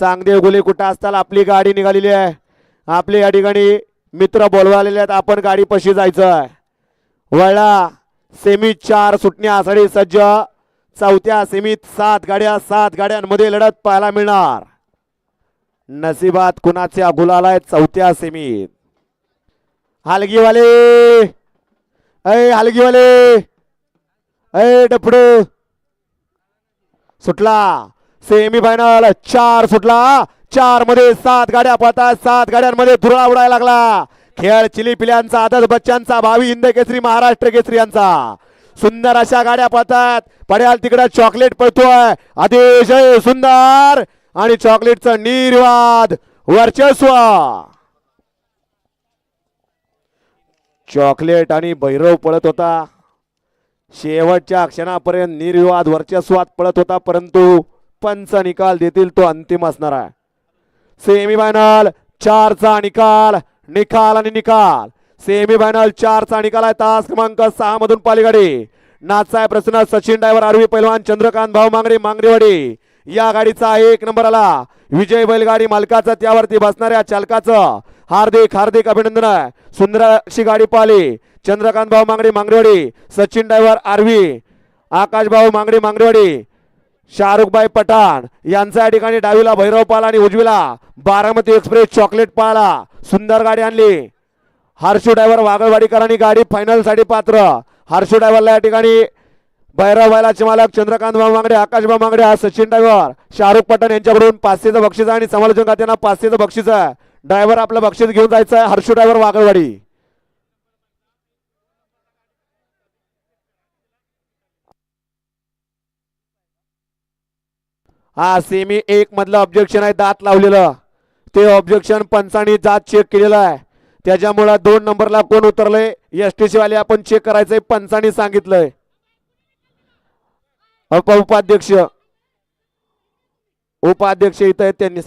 चांगदेव गुले कुठं असताना आपली गाडी निघालेली आहे. आपली या ठिकाणी मित्र बोलवालेले आहेत. आपण गाडी पशी जायचं आहे. वळला. सेमी चार सुटण्यासाठी सज्ज. चौथ्या सेमीत सात गाड्या सात गाड्यांमध्ये लढत पाहायला मिळणार. नशिबात कुणाच्या गुलाल आहेत? चौथ्या सेमीत हलगीवाले! अय हलगीवाले! अय डपडू सुटला. सेमी फायनल चार सुटला. चारमध्ये सात गाड्या पळतात सात गाड्यांमध्ये धुरळा उडायला लागला. खेळ चिली पिल्यांचा आदर्श बच्चांचा भावी हिंद केसरी महाराष्ट्र केसरी यांचा. सुंदर अशा गाड्या पळतात पड्याल तिकडे चॉकलेट पळतोय. अतिशय सुंदर आणि चॉकलेटचं निर्वाद वर्चस्व. चॉकलेट आणि भैरव पळत होता. शेवटच्या क्षणापर्यंत निर्विवाद वर्चस्वात पळत होता परंतु पंच निकाल देतील तो अंतिम असणार आहे. सेमी फायनल चारचा निकाल निकाल आणि निकाल. सेमी फायनल चारचा निकाल आहे तास क्रमांक सहा मधून पालीगाडी नाचाय प्रसन्न सचिन डायव्हर आरवी पैलवान चंद्रकांत भाऊ मांगरे मांगरेवाडी. या गाडीचा एक नंबर आला. विजय बैलगाडी मालकाचं त्यावरती बसणाऱ्या चालकाचं हार्दिक हार्दिक अभिनंदन आहे. सुंदर अशी गाडी पाहिली. चंद्रकांत भाऊ मांगडे मांगरेवाडी. Sachin driver RV. आकाश भाऊ मांगडे मांगरेवाडी. शाहरुखबाई पठाण यांचा या ठिकाणी डावीला भैरव पाला आणि उजवीला बारामती एक्सप्रेस चॉकलेट पाळा सुंदर गाडी आणली. हर्षू ड्रायव्हर वागळवाडीकरांनी गाडी फायनलसाठी पात्र. हर्षू ड्रायव्हरला या ठिकाणी भैरवबायला चिमालक मालक चंद्रकांत भाऊ मांगडे आकाश भाऊ मांगडे हा सचिन ड्रायव्हर शाहरुख पठाण यांच्याकडून पाचशेचं बक्षीस आहे आणि समालोचन खात्यांना पाचशेचं बक्षीस आहे. ड्रायव्हर आपलं बक्षीस घेऊन जायचं आहे. हर्षू ड्रायव्हर वागळवाडी हा सेमी एक मधलं ऑब्जेक्शन आहे दात लावलेलं. ते ऑब्जेक्शन पंचाने जात चेक केलेलं आहे. त्याच्यामुळं दोन नंबरला कोण उतरलंय? एस टी सी वाले आपण चेक करायचंय पंचाने सांगितलंय. उप उपाध्यक्ष. उपाध्यक्ष इथं आहेत त्यांनी.